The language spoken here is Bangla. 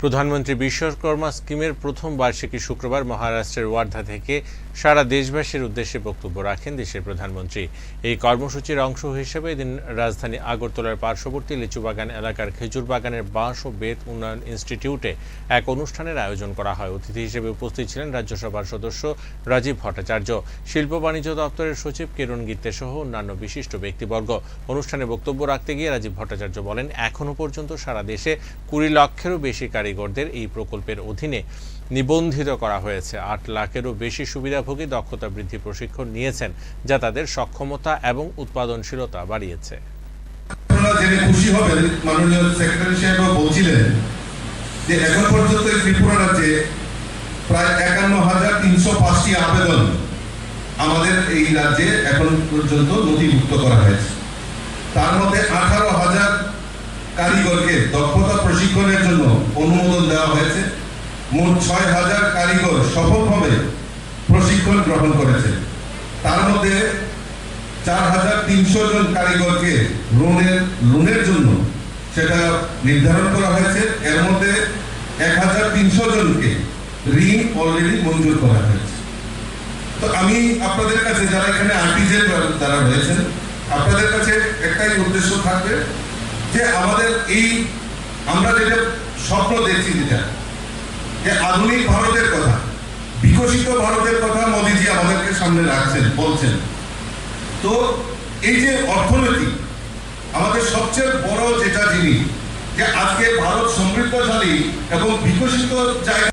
প্রধানমন্ত্রী বিশ্বকর্মা স্কিমের প্রথম বার্ষিকী শুক্রবার মহারাষ্ট্রের ওয়ার্ধা থেকে সারা দেশবাসীর উদ্দেশ্যে বক্তব্য রাখেন দেশের প্রধানমন্ত্রী। এই কর্মসূচির অংশ হিসেবে এদিন রাজধানী আগরতলার পার্শ্ববর্তী লিচুবাগান এলাকার খেজুর বাগানের বাঁশ ও বেত উন্নয়ন ইনস্টিটিউটে এক অনুষ্ঠানের আয়োজন করা হয়। অতিথি হিসেবে উপস্থিত ছিলেন রাজ্যসভার সদস্য রাজীব ভট্টাচার্য, শিল্প বাণিজ্য দপ্তরের সচিব কিরণ গিত্তে সহ অন্যান্য বিশিষ্ট ব্যক্তিবর্গ। অনুষ্ঠানে বক্তব্য রাখতে গিয়ে রাজীব ভট্টাচার্য বলেন এখনও পর্যন্ত সারা দেশে কুড়ি লক্ষেরও বেশি কারিগরদের এই প্রকল্পের অধীনে নিবন্ধিত করা হয়েছে। আট লাখেরও বেশি সুবিধাভোগী দক্ষতা বৃদ্ধি প্রশিক্ষণ নিয়েছেন, যা তাদের সক্ষমতা এবং উৎপাদনশীলতা বাড়িয়েছে। জেনে আমাদের এই রাজ্যে এখন পর্যন্ত নথিভুক্ত করা হয়েছে। তার মধ্যে আঠারো হাজার কারিগরকে অনুমোদন দেওয়া হয়েছে। মোট ছয় হাজার কারিগর সফলভাবে প্রশিক্ষণ গ্রহণ করেছে। তার মধ্যে চার হাজার তিনশো জন কারিগরকে লোনের লোনের জন্য সেটা নির্ধারণ করা হয়েছে। এর মধ্যে এক হাজার তিনশো জনকে ঋণ অলরেডি মঞ্জুর করা হয়েছে। তো আমি আপনাদের কাছে, যারা এখানে আর্টিজেন যারা রয়েছেন, আপনাদের কাছে একটাই উদ্দেশ্য থাকবে যে আমাদের এই, আমরা যেটা স্বপ্ন দেখছি যেটা। যে আধুনিক ভারতের কথা, বিকশিত ভারতের কথা মোদিজি আমাদেরকে সামনে রাখছেন, বলছেন। তো এই যে অর্থনীতি, আমাদের সবচেয়ে বড় যেটা জিনিস, যে আজকে ভারত সমৃদ্ধশালী এবং বিকশিত জায়গা